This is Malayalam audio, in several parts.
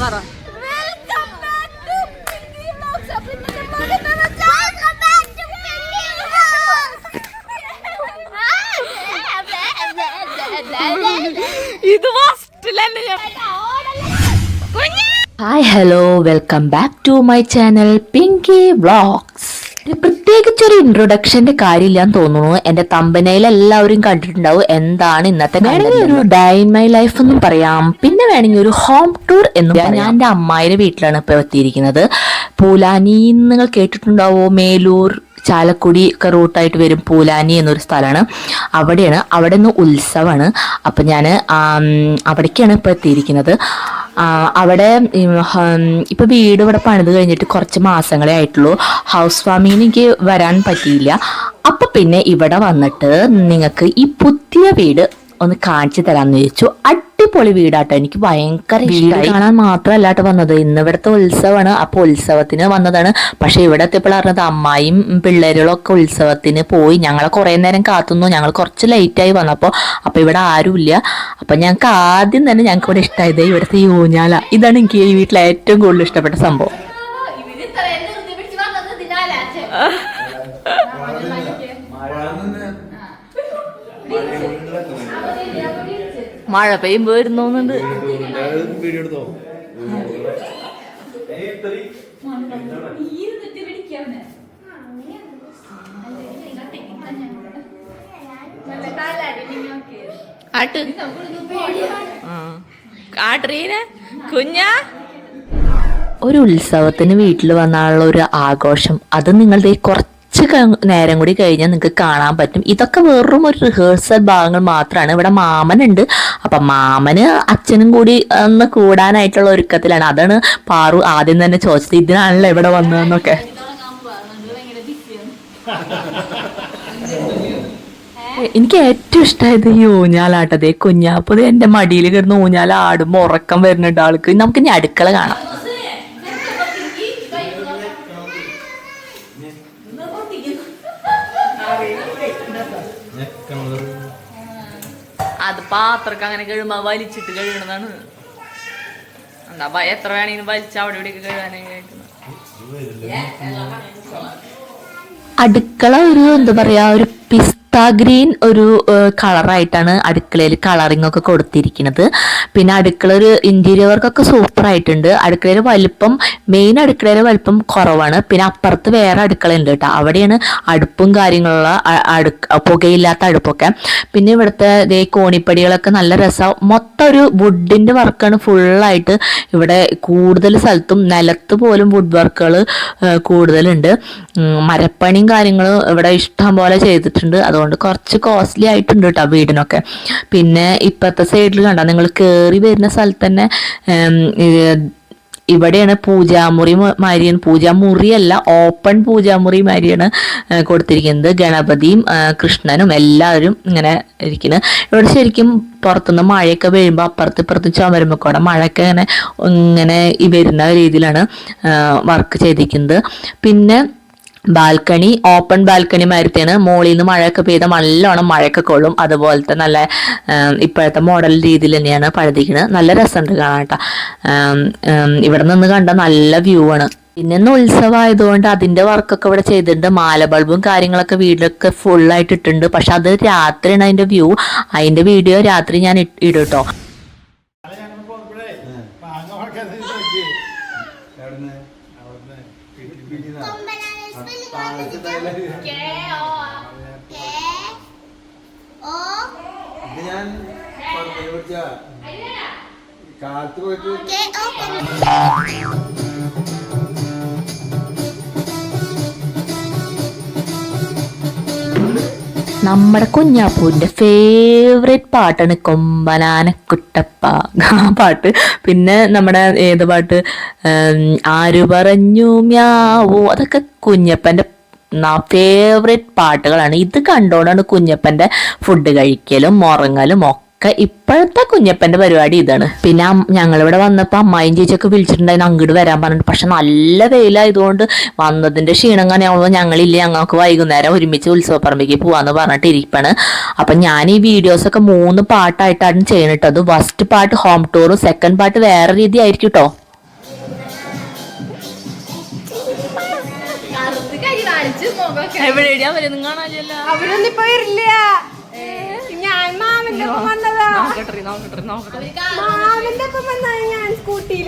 പറ. ഇത് ഫസ്റ്റിലെന്നെ ഞാൻ hi hello welcome back to my channel Pinky vlogs പ്രത്യേകിച്ച് ഒരു ഇൻട്രൊഡക്ഷന്റെ കാര്യമില്ലാന്ന് തോന്നുന്നു. എന്റെ തമ്പനയിൽ എല്ലാവരും കണ്ടിട്ടുണ്ടാവും. എന്താണ് ഇന്നത്തെ വേണമെങ്കിൽ ഒരു ഡേ ഇൻ മൈ ലൈഫ് എന്നും പറയാം. പിന്നെ വേണമെങ്കിൽ ഒരു ഹോം ടൂർ എന്ന് പറയാം. ഞാൻ എന്റെ അമ്മായിയുടെ വീട്ടിലാണ് ഇപ്പൊ എത്തിയിരിക്കുന്നത്. പൂലാനി നിങ്ങൾ കേട്ടിട്ടുണ്ടാവോ? മേലൂർ ചാലക്കുടി ഒക്കെ റൂട്ടായിട്ട് വരും പൂലാനി എന്നൊരു സ്ഥലമാണ്. അവിടെയാണ്. അവിടെ നിന്ന് ഉത്സവമാണ് അപ്പം ഞാൻ അവിടേക്കാണ് ഇപ്പോൾ എത്തിയിരിക്കുന്നത്. അവിടെ ഇപ്പം വീട് ഇവിടെ പണിത് കഴിഞ്ഞിട്ട് കുറച്ച് മാസങ്ങളെ ആയിട്ടുള്ളൂ. ഹൗസ് വാമിങ്ങിന് എനിക്ക് വരാൻ പറ്റിയില്ല. അപ്പം പിന്നെ ഇവിടെ വന്നിട്ട് നിങ്ങൾക്ക് ഈ പുതിയ വീട് ഒന്ന് കാണിച്ചു തരാന്ന് ചോദിച്ചു അടിപൊളി വീടാട്ടോ. എനിക്ക് ഭയങ്കര കാണാൻ മാത്രമല്ലാട്ട് വന്നത്. ഇന്ന് ഇവിടുത്തെ ഉത്സവമാണ്. അപ്പൊ ഉത്സവത്തിന് വന്നതാണ്. പക്ഷെ ഇവിടെ എത്തിയപ്പോൾ അറിഞ്ഞത് അമ്മായും പിള്ളേരുകളും ഒക്കെ ഉത്സവത്തിന് പോയി. ഞങ്ങളെ കുറെ നേരം കാത്തുന്നു. ഞങ്ങൾ കുറച്ച് ലേറ്റ് ആയി വന്നപ്പോ. അപ്പൊ ഇവിടെ ആരുമില്ല. അപ്പൊ ഞങ്ങൾക്ക് ആദ്യം തന്നെ ഞങ്ങൾക്ക് ഇവിടെ ഇഷ്ടമായത് ഇവിടുത്തെ ഈ ഊഞ്ഞാല. ഇതാണ് എനിക്ക് ഈ വീട്ടിലെ ഏറ്റവും കൂടുതൽ ഇഷ്ടപ്പെട്ട സംഭവം. ഇവർ മഴ പെയ്യുമ്പോ വരുന്നോന്നുണ്ട്. ആട്ട്. കുഞ്ഞാ. ഒരു ഉത്സവത്തിന് വീട്ടിൽ വന്നാലുള്ള ഒരു ആഘോഷം. അത് നിങ്ങളുടെ കുറച്ച് നേരം കൂടി കഴിഞ്ഞാൽ നിങ്ങൾക്ക് കാണാൻ പറ്റും. ഇതൊക്കെ വെറും ഒരു റിഹേഴ്സൽ ഭാഗങ്ങൾ മാത്രമാണ് ഇവിടെ മാമനുണ്ട്. അപ്പൊ മാമന് അച്ഛനും കൂടി ഒന്ന് കൂടാനായിട്ടുള്ള ഒരുക്കത്തിലാണ്. അതാണ് പാറു ആദ്യം തന്നെ ചോദിച്ചത് ഇതിനാണല്ലോ ഇവിടെ വന്നതെന്നൊക്കെ? എനിക്ക് ഏറ്റവും ഇഷ്ടമായത് ഈ ഊഞ്ഞാലാട്ടതേ കുഞ്ഞാപ്പത് എന്റെ മടിയിൽ കിടന്ന് ഊഞ്ഞാലാടുമ്പോ ഉറക്കം വരുന്നുണ്ട് ആൾക്ക്. നമുക്ക് ഇനി അടുക്കള കാണാം. അത് പാത്രക്ക് അങ്ങനെ കഴിയുമ്പോ വലിച്ചിട്ട് കഴുകണതാണ്. എന്താ എത്ര വേണമെങ്കിലും വലിച്ച അവിടെ ഇവിടെയൊക്കെ കഴുകാനായിട്ട് അടുക്കള ഒരു എന്താ പറയാ ഒരു പിസ്ത ഗ്രീൻ ഒരു കളറായിട്ടാണ് അടുക്കളയിൽ കളറിംഗ് ഒക്കെ കൊടുത്തിരിക്കുന്നത്. പിന്നെ അടുക്കള ഒരു ഇന്റീരിയർ വർക്കൊക്കെ സൂപ്പർ ആയിട്ടുണ്ട്. അടുക്കളയുടെ വലിപ്പം മെയിൻ അടുക്കളയുടെ വലിപ്പം കുറവാണ്. പിന്നെ അപ്പുറത്ത് വേറെ അടുക്കള ഉണ്ട് കേട്ടോ. അവിടെയാണ് അടുപ്പും കാര്യങ്ങളുള്ള അടുക്ക പുകയില്ലാത്ത അടുപ്പൊക്കെ. പിന്നെ ഇവിടുത്തെ ഇതേ കോണിപ്പടികളൊക്കെ നല്ല രസം. മൊത്തം ഒരു വുഡിന്റെ വർക്കാണ് ഫുള്ളായിട്ട് ഇവിടെ കൂടുതൽ സ്ഥലത്തും നിലത്ത് പോലും വുഡ് വർക്കുകൾ കൂടുതലുണ്ട്. മരപ്പണിയും കാര്യങ്ങളും ഇവിടെ ഇഷ്ടം പോലെ ചെയ്തിട്ടുണ്ട്. അതുകൊണ്ട് കുറച്ച് കോസ്റ്റ്ലി ആയിട്ടുണ്ട് കേട്ടോ വീടിനൊക്കെ. പിന്നെ ഇപ്പോഴത്തെ സൈഡിൽ കണ്ട നിങ്ങൾ കയറി വരുന്ന സ്ഥലത്ത് തന്നെ ഇവിടെയാണ് പൂജാമുറി മാരിയാണ്. പൂജാമുറിയല്ല ഓപ്പൺ പൂജാമുറി മാരിയാണ് കൊടുത്തിരിക്കുന്നത്. ഗണപതിയും കൃഷ്ണനും എല്ലാവരും ഇങ്ങനെ ഇരിക്കുന്നത് ഇവിടെ ശരിക്കും പുറത്തുനിന്ന് മഴയൊക്കെ വീഴുമ്പോൾ അപ്പുറത്ത് ഇപ്പുറത്ത് ചുമരുമ്പോൾ കൂടെ മഴയൊക്കെ ഇങ്ങനെ ഇങ്ങനെ വരുന്ന രീതിയിലാണ് വർക്ക് ചെയ്തിരിക്കുന്നത്. പിന്നെ ബാൽക്കണി ഓപ്പൺ ബാൽക്കണി മാതിരത്തെയാണ് മുകളിൽ നിന്ന് മഴയൊക്കെ പെയ്ത നല്ലോണം മഴയൊക്കെ കൊള്ളും. അതുപോലത്തെ നല്ല ഇപ്പോഴത്തെ മോഡൽ രീതിയിൽ തന്നെയാണ് പഴുതിക്കുന്നത് നല്ല രസമുണ്ട് കാണാൻ ഇവിടെ നിന്ന് കണ്ട നല്ല വ്യൂ ആണ്. പിന്നെ ഇന്ന് ഉത്സവമായതുകൊണ്ട് അതിന്റെ വർക്കൊക്കെ ഇവിടെ ചെയ്തിട്ടുണ്ട്. മാല ബൾബും കാര്യങ്ങളൊക്കെ ഫുൾ ആയിട്ട് ഇട്ടിട്ടുണ്ട്. പക്ഷെ അത് രാത്രിയാണ് അതിന്റെ വ്യൂ അതിന്റെ വീഡിയോ രാത്രി ഞാൻ ഇടും ഞാൻ. കാലത്ത് പോയിട്ട് നമ്മുടെ കുഞ്ഞാപ്പൂവിന്റെ ഫേവറേറ്റ് പാട്ടാണ് കൊമ്പനാന കുട്ടപ്പ. ആ പാട്ട്. പിന്നെ നമ്മുടെ ഏത് പാട്ട്? ആര് പറഞ്ഞു മ്യാവോ. അതൊക്കെ കുഞ്ഞപ്പന്റെ ഫേവറേറ്റ് പാട്ടുകളാണ്. ഇത് കണ്ടോണ്ടാണ് കുഞ്ഞപ്പന്റെ ഫുഡ് കഴിക്കലും ഉറങ്ങലും ഒക്കെ ഒക്കെ ഇപ്പോഴത്തെ കുഞ്ഞപ്പന്റെ പരിപാടി ഇതാണ്. പിന്നെ ഞങ്ങളിവിടെ വന്നപ്പോൾ അമ്മായും ചേച്ചിയൊക്കെ വിളിച്ചിട്ടുണ്ടായിരുന്നു അങ്ങോട്ട് വരാൻ പറഞ്ഞിട്ട്. പക്ഷെ നല്ല വെയിലായതുകൊണ്ട് വന്നതിന്റെ ക്ഷീണം കാരണം ഞങ്ങളില്ല ഞങ്ങൾക്ക് വൈകുന്നേരം ഒരുമിച്ച് ഉത്സവപ്പറമ്പിക്ക് പോവാന്ന് പറഞ്ഞിട്ട് ഇരിക്കാണ് അപ്പൊ ഞാൻ ഈ വീഡിയോസൊക്കെ മൂന്ന് പാട്ടായിട്ടാണ് ചെയ്യണിട്ടത് ഫസ്റ്റ് പാട്ട് ഹോം ടൂറും സെക്കൻഡ് പാട്ട് വേറെ രീതി ആയിരിക്കും കേട്ടോ അവരൊന്നും വരില്ല. ഞാൻ മാമന്റെ ഒപ്പം വന്നതാ. നോക്കട്ടെ നോക്കട്ടെ നോക്കട്ടെ. മാമന്റെ ഒപ്പം വന്നതാണ് ഞാൻ സ്കൂട്ടിയിൽ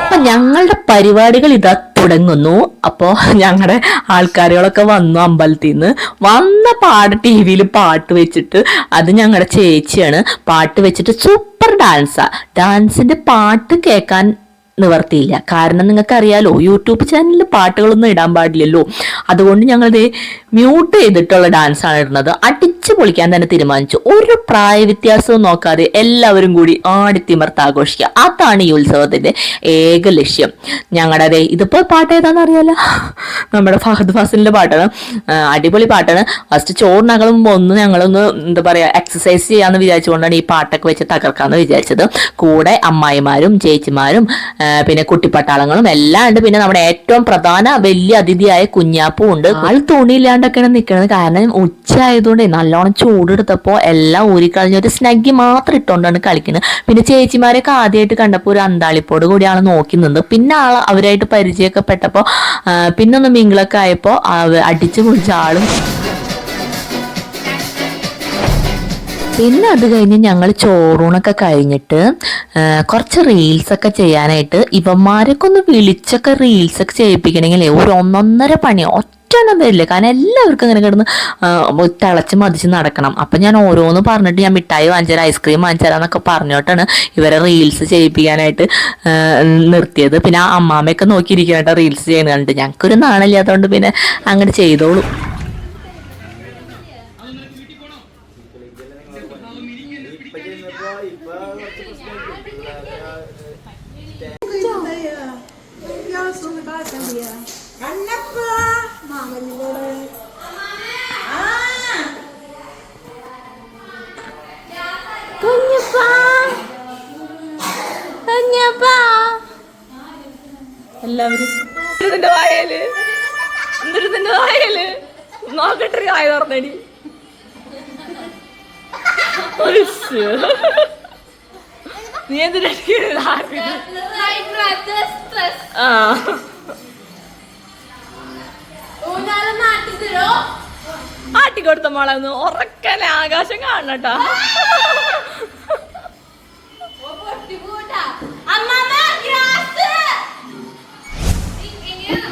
അപ്പൊ ഞങ്ങളുടെ പരിപാടികൾ ഇതാ തുടങ്ങുന്നു. അപ്പോ ഞങ്ങളുടെ ആൾക്കാരുകളൊക്കെ വന്നു അമ്പലത്തിൽ നിന്ന് വന്ന പാട് ടി വിയിൽ പാട്ട് വെച്ചിട്ട് അത് ഞങ്ങളുടെ ചേച്ചിയാണ് പാട്ട് വെച്ചിട്ട് സൂപ്പർ ഡാൻസാ. ഡാൻസിന്റെ പാട്ട് കേൾക്കാൻ നിവർത്തിയില്ല. കാരണം നിങ്ങൾക്ക് അറിയാലോ യൂട്യൂബ് ചാനലിൽ പാട്ടുകളൊന്നും ഇടാൻ പാടില്ലല്ലോ. അതുകൊണ്ട് ഞങ്ങൾ മ്യൂട്ട് ചെയ്തിട്ടുള്ള ഡാൻസ് ആണ് ഇടുന്നത്. അടിച്ചു പൊളിക്കാൻ തന്നെ തീരുമാനിച്ചു. ഒരു പ്രായ വ്യത്യാസവും നോക്കാതെ എല്ലാവരും കൂടി ആടിത്തിമർത്ത് ആഘോഷിക്കുക. അതാണ് ഈ ഉത്സവത്തിന്റെ ഏക ലക്ഷ്യം. ഞങ്ങളുടെ ഇതിപ്പോ പാട്ട് ഏതാണെന്ന് അറിയാലോ? നമ്മുടെ ഫഹദ് ഫാസിലിന്റെ പാട്ടാണ്. അടിപൊളി പാട്ടാണ്. ഫസ്റ്റ് ചോറിനകളും ഒന്ന് ഞങ്ങളൊന്ന് എന്താ പറയാ എക്സസൈസ് ചെയ്യാന്ന് വിചാരിച്ചുകൊണ്ടാണ് ഈ പാട്ടൊക്കെ വെച്ച് തകർക്കാന്ന് വിചാരിച്ചത്. കൂടെ അമ്മായിമാരും ചേച്ചിമാരും പിന്നെ കുട്ടിപ്പട്ടാളങ്ങളും എല്ലാം ഉണ്ട്. പിന്നെ നമ്മുടെ ഏറ്റവും പ്രധാന വലിയ അതിഥിയായ കുഞ്ഞാപ്പും ഉണ്ട്. ആൾ തുണിയില്ലാണ്ടൊക്കെയാണ് നിൽക്കുന്നത് കാരണം ഉച്ച ആയതുകൊണ്ട് നല്ലോണം ചൂടെടുത്തപ്പോ എല്ലാം ഊരിക്കളഞ്ഞ ഒരു സ്നഗ്ഗി മാത്രം ഇട്ടുകൊണ്ടാണ് കളിക്കുന്നത് പിന്നെ ചേച്ചിമാരെയൊക്കെ ആദ്യമായിട്ട് കണ്ടപ്പോൾ ഒരു അന്താളിപ്പോട് കൂടി ആൾ നോക്കി നിന്ന്. പിന്നെ ആൾ അവരായിട്ട് പരിചയമൊക്കെ പെട്ടപ്പോൾ പിന്നെ ഒന്ന് മിങ്കിളൊക്കെ ആയപ്പോൾ അടിച്ചു പൊളിച്ച ആളും പിന്നെ അത് കഴിഞ്ഞ് ഞങ്ങൾ ചോറൂണൊക്കെ കഴിഞ്ഞിട്ട് കുറച്ച് റീൽസൊക്കെ ചെയ്യാനായിട്ട് ഇവന്മാരൊക്കെ ഒന്ന് വിളിച്ചൊക്കെ റീൽസൊക്കെ ചെയ്യിപ്പിക്കണമെങ്കിൽ ഒരു ഒന്നൊന്നര പണി ഒറ്റൊന്നും വരില്ല കാരണം എല്ലാവർക്കും ഇങ്ങനെ കിടന്ന് തിളച്ച് മതിച്ച് നടക്കണം. അപ്പം ഞാൻ ഓരോന്ന് പറഞ്ഞിട്ട് ഞാൻ മിഠായി വാങ്ങിച്ചാൽ ഐസ്ക്രീം വാങ്ങിച്ചാലെന്നൊക്കെ പറഞ്ഞോട്ടാണ് ഇവരെ റീൽസ് ചെയ്യിപ്പിക്കാനായിട്ട് നിർത്തിയത്. പിന്നെ ആ അമ്മാമ്മയൊക്കെ നോക്കിയിരിക്കാനായിട്ട് റീൽസ് ചെയ്യുന്നത് കണ്ട് ഞങ്ങൾക്കൊരു നാണില്ലാത്തതുകൊണ്ട് പിന്നെ അങ്ങനെ ചെയ്തോളൂ. ഇപ്പൊ എല്ലാവരും ഇതിന്റെ വായൽ. എന്തൊരുതിന്റെ വായൽ. നോക്കട്ടെ വായ തുറന്നടി. നീ എന്തിനാ ആ. ആട്ടിക്കൊടുത്ത മോളെ ഒന്ന് ഉറക്കല ആകാശം കാണട്ടാ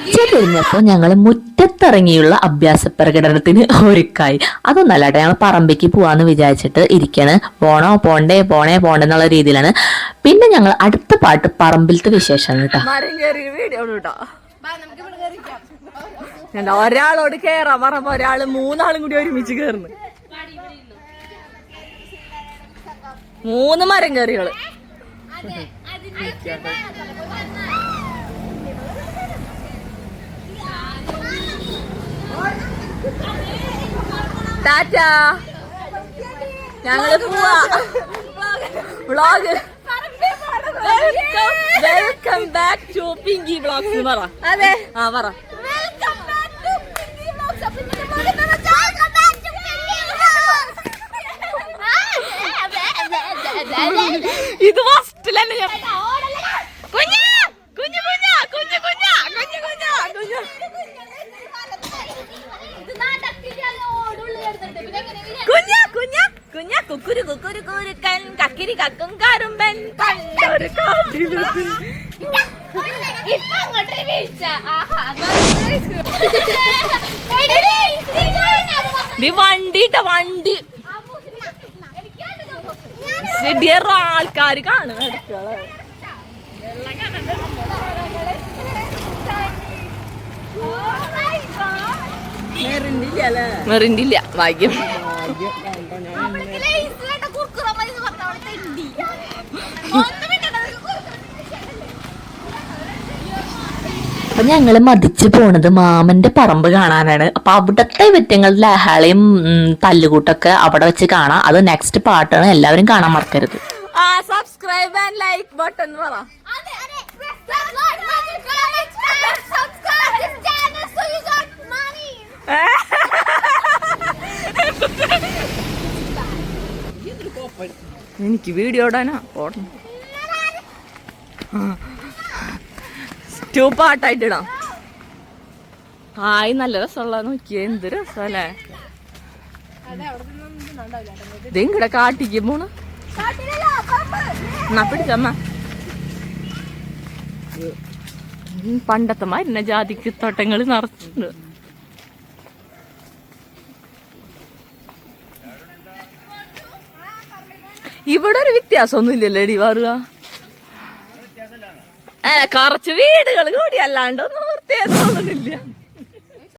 ഉച്ച കഴിഞ്ഞപ്പോൾ ഞങ്ങൾ മുറ്റത്തിറങ്ങിയുള്ള അഭ്യാസ പ്രകടനത്തിന് ഒരുക്കായി. അതൊന്നല്ലാട്ടെ ഞങ്ങൾ പറമ്പിക്ക് പോവാന്ന് വിചാരിച്ചിട്ട് ഇരിക്കാണ്. പോണോ പോണ്ടേ പോണേ പോണ്ടേ എന്നുള്ള രീതിയിലാണ്. പിന്നെ ഞങ്ങൾ അടുത്ത പാട്ട് പറമ്പിലത്തെ വിശേഷം കേട്ടോ കേട്ടോ ഒരാളോട് കേറാൻ പറഞ്ഞപ്പോ ഒരാൾ മൂന്നാളും കൂടി ഒരുമിച്ച് കേറുന്നു. മൂന്ന് മരം കയറികൾ ടാറ്റാ. ഞങ്ങൾ പോവാ. Vlog. Welcome back to Pinky vlogs പറ. അതെ. ആ പറ welcome back to Pinky vlogs അപ്പൊ ഇന്നത്തെ vlog എന്താന്ന് വെച്ചാൽ welcome back to Pinky vlogs ഇത് ഫസ്റ്റിലെന്നെ ഞാൻ കുഞ്ഞു! കുഞ്ഞു കുഞ്ഞ! കുഞ്ഞു കുഞ്ഞാ! കുഞ്ഞു കുഞ്ഞ! കുഞ്ഞു. കുഞ്ഞ കുഞ്ഞ കുഞ്ഞ കുക്കുരു കുക്കുരു കുരുക്കൻ കക്കിരി കക്കും കറുമ്പൻ കണ്ടൊരു കാട്ടിരുത്ത് ഇപ്പൊ അങ്ങോട്ട് വീഴ്ച. ആഹാ വണ്ടിട്ട വണ്ടി. ഡിയർ ആൾക്കാർ കാണും. അടുക്കള മെറിണ്ടില്ല ഭാഗ്യം. ഞങ്ങൾ മതിച്ചു പോണത് മാമന്റെ പറമ്പ് കാണാനാണ്. അപ്പൊ അവിടത്തെ വ്യത്യങ്ങളുടെ ലഹളയും തല്ലുകൂട്ടൊക്കെ അവിടെ വെച്ച് കാണാം. അത് നെക്സ്റ്റ് പാട്ടാണ്. എല്ലാവരും കാണാൻ മറക്കരുത്. ആ സബ്സ്ക്രൈബ് ആൻഡ് ലൈക്ക് ബട്ടൺ പറ. എനിക്ക് വീഡിയോ ഇടാനാ ഓടണം ടു പാട്ടായിട്ട് ഇടാം ഹായ് നല്ല രസമുള്ള നോക്കിയേ എന്ത് രസമല്ലേ? ഇത് ഇങ്ങടെ കാട്ടിക്ക് പോണ്. എന്നാ പിടിച്ചമ്മ പണ്ടത്തെ മരുന്ന ജാതിക്ക് തോട്ടങ്ങൾ നിറച്ചിട്ടുണ്ട്. ഇവിടെ ഒരു വ്യത്യാസമൊന്നും ഇല്ലല്ലേ ഡി വാറുക? കുറച്ച് വീടുകൾ കൂടി അല്ലാണ്ടൊന്നും പ്രത്യേകത ഒന്നുമില്ല